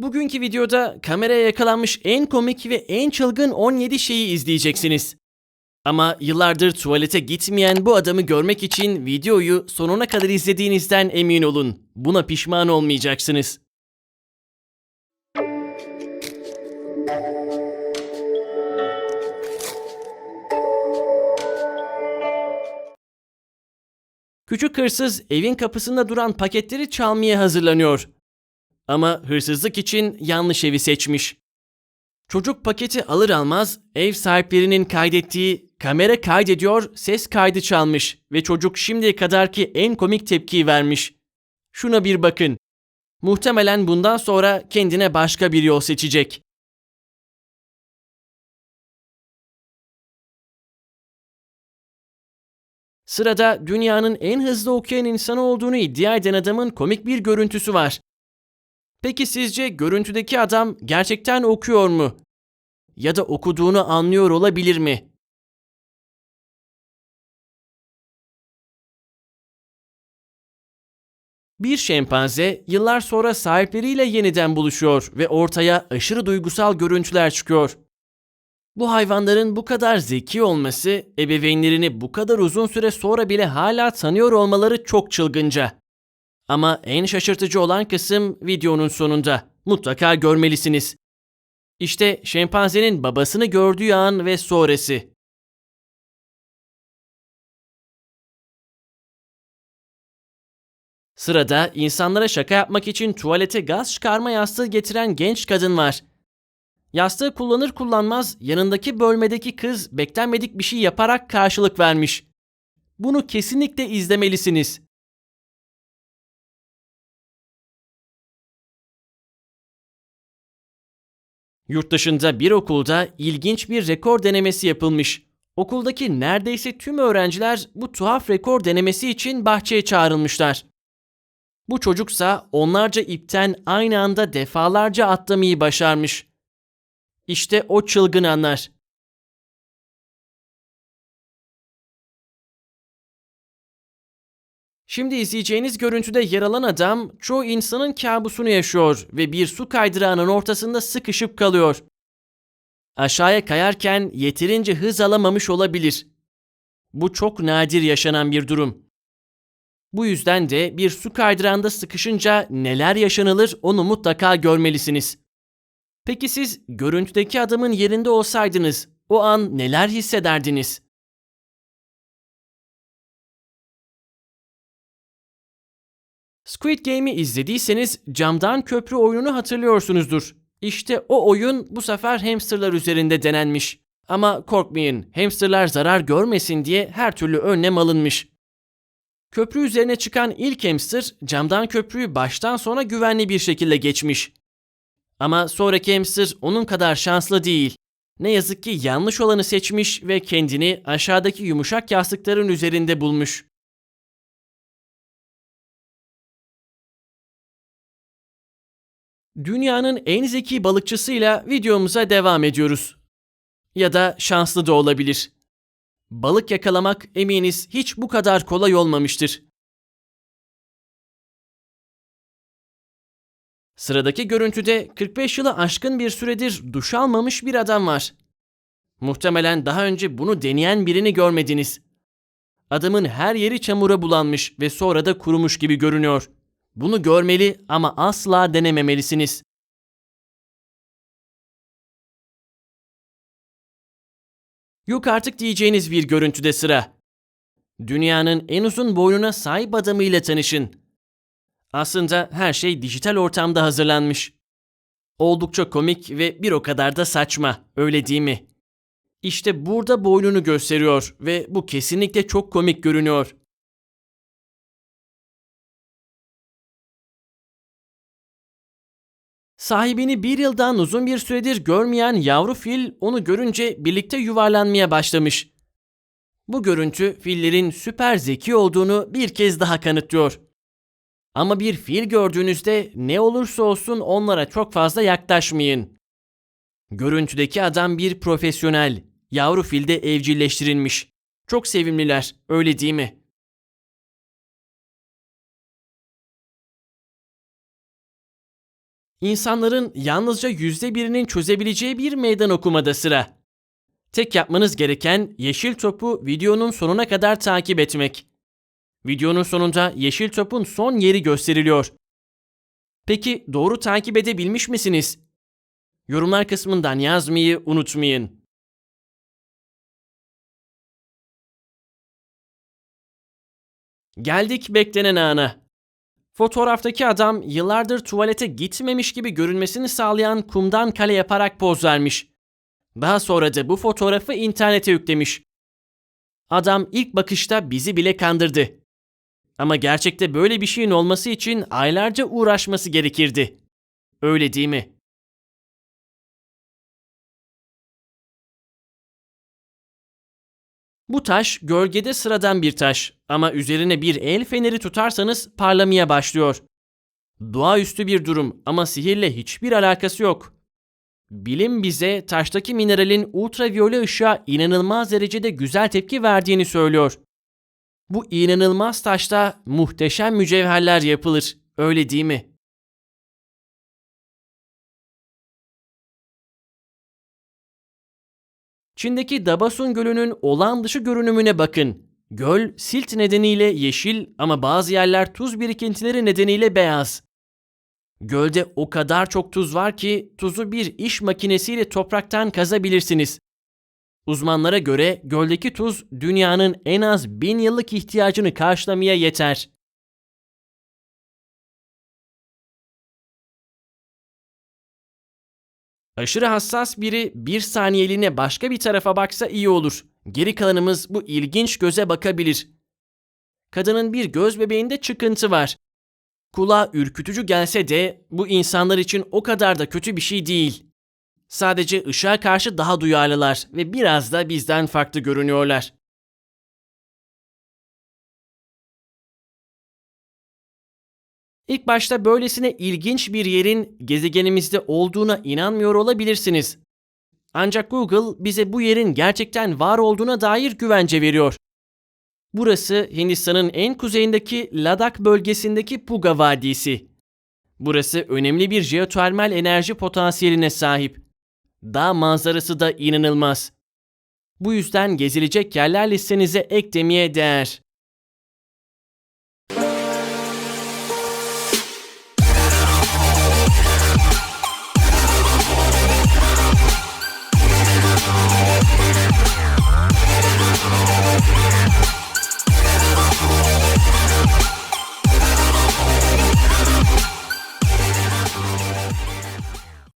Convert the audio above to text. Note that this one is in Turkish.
Bugünkü videoda kameraya yakalanmış en komik ve en çılgın 17 şeyi izleyeceksiniz. Ama yıllardır tuvalete gitmeyen bu adamı görmek için videoyu sonuna kadar izlediğinizden emin olun. Buna pişman olmayacaksınız. Küçük hırsız evin kapısında duran paketleri çalmaya hazırlanıyor. Ama hırsızlık için yanlış evi seçmiş. Çocuk paketi alır almaz ev sahiplerinin kaydettiği kamera kaydediyor ses kaydı çalmış ve çocuk şimdiye kadarki en komik tepkiyi vermiş. Şuna bir bakın. Muhtemelen bundan sonra kendine başka bir yol seçecek. Sırada dünyanın en hızlı okuyan insanı olduğunu iddia eden adamın komik bir görüntüsü var. Peki sizce görüntüdeki adam gerçekten okuyor mu? Ya da okuduğunu anlıyor olabilir mi? Bir şempanze yıllar sonra sahipleriyle yeniden buluşuyor ve ortaya aşırı duygusal görüntüler çıkıyor. Bu hayvanların bu kadar zeki olması, ebeveynlerini bu kadar uzun süre sonra bile hala tanıyor olmaları çok çılgınca. Ama en şaşırtıcı olan kısım videonun sonunda. Mutlaka görmelisiniz. İşte şempanzenin babasını gördüğü an ve sonrası. Sırada insanlara şaka yapmak için tuvalete gaz çıkarma yastığı getiren genç kadın var. Yastığı kullanır kullanmaz yanındaki bölmedeki kız beklenmedik bir şey yaparak karşılık vermiş. Bunu kesinlikle izlemelisiniz. Yurt dışında bir okulda ilginç bir rekor denemesi yapılmış. Okuldaki neredeyse tüm öğrenciler bu tuhaf rekor denemesi için bahçeye çağrılmışlar. Bu çocuksa onlarca ipten aynı anda defalarca atlamayı başarmış. İşte o çılgın anlar. Şimdi izleyeceğiniz görüntüde yer alan adam çoğu insanın kabusunu yaşıyor ve bir su kaydırağının ortasında sıkışıp kalıyor. Aşağıya kayarken yeterince hız alamamış olabilir. Bu çok nadir yaşanan bir durum. Bu yüzden de bir su kaydırağında sıkışınca neler yaşanılır onu mutlaka görmelisiniz. Peki siz görüntüdeki adamın yerinde olsaydınız o an neler hissederdiniz? Squid Game'i izlediyseniz camdan köprü oyununu hatırlıyorsunuzdur. İşte o oyun bu sefer hamsterlar üzerinde denenmiş. Ama korkmayın, hamsterlar zarar görmesin diye her türlü önlem alınmış. Köprü üzerine çıkan ilk hamster camdan köprüyü baştan sona güvenli bir şekilde geçmiş. Ama sonraki hamster onun kadar şanslı değil. Ne yazık ki yanlış olanı seçmiş ve kendini aşağıdaki yumuşak yastıkların üzerinde bulmuş. Dünyanın en zeki balıkçısıyla videomuza devam ediyoruz. Ya da şanslı da olabilir. Balık yakalamak eminiz hiç bu kadar kolay olmamıştır. Sıradaki görüntüde 45 yılı aşkın bir süredir duş almamış bir adam var. Muhtemelen daha önce bunu deneyen birini görmediniz. Adamın her yeri çamura bulanmış ve sonra da kurumuş gibi görünüyor. Bunu görmeli ama asla denememelisiniz. Yok artık diyeceğiniz bir görüntüde sıra. Dünyanın en uzun boynuna sahip adamıyla tanışın. Aslında her şey dijital ortamda hazırlanmış. Oldukça komik ve bir o kadar da saçma, öyle değil mi? İşte burada boynunu gösteriyor ve bu kesinlikle çok komik görünüyor. Sahibini bir yıldan uzun bir süredir görmeyen yavru fil onu görünce birlikte yuvarlanmaya başlamış. Bu görüntü fillerin süper zeki olduğunu bir kez daha kanıtlıyor. Ama bir fil gördüğünüzde ne olursa olsun onlara çok fazla yaklaşmayın. Görüntüdeki adam bir profesyonel. Yavru fil de evcilleştirilmiş. Çok sevimliler, öyle değil mi? İnsanların yalnızca yüzde birinin çözebileceği bir meydan okumada sıra. Tek yapmanız gereken yeşil topu videonun sonuna kadar takip etmek. Videonun sonunda yeşil topun son yeri gösteriliyor. Peki doğru takip edebilmiş misiniz? Yorumlar kısmından yazmayı unutmayın. Geldik beklenen ana. Fotoğraftaki adam yıllardır tuvalete gitmemiş gibi görünmesini sağlayan kumdan kale yaparak poz vermiş. Daha sonra da bu fotoğrafı internete yüklemiş. Adam ilk bakışta bizi bile kandırdı. Ama gerçekte böyle bir şeyin olması için aylarca uğraşması gerekirdi. Öyle değil mi? Bu taş gölgede sıradan bir taş ama üzerine bir el feneri tutarsanız parlamaya başlıyor. Doğaüstü bir durum ama sihirle hiçbir alakası yok. Bilim bize taştaki mineralin ultraviyole ışığa inanılmaz derecede güzel tepki verdiğini söylüyor. Bu inanılmaz taşta muhteşem mücevherler yapılır. Öyle değil mi? Çin'deki Dabasun Gölü'nün olağan dışı görünümüne bakın. Göl silt nedeniyle yeşil ama bazı yerler tuz birikintileri nedeniyle beyaz. Gölde o kadar çok tuz var ki tuzu bir iş makinesiyle topraktan kazabilirsiniz. Uzmanlara göre göldeki tuz dünyanın en az bin yıllık ihtiyacını karşılamaya yeter. Aşırı hassas biri bir saniyeliğine başka bir tarafa baksa iyi olur. Geri kalanımız bu ilginç göze bakabilir. Kadının bir göz bebeğinde çıkıntı var. Kulağa ürkütücü gelse de bu insanlar için o kadar da kötü bir şey değil. Sadece ışığa karşı daha duyarlılar ve biraz da bizden farklı görünüyorlar. İlk başta böylesine ilginç bir yerin gezegenimizde olduğuna inanmıyor olabilirsiniz. Ancak Google bize bu yerin gerçekten var olduğuna dair güvence veriyor. Burası Hindistan'ın en kuzeyindeki Ladakh bölgesindeki Puga Vadisi. Burası önemli bir jeotermal enerji potansiyeline sahip. Dağ manzarası da inanılmaz. Bu yüzden gezilecek yerler listenize eklemeye değer.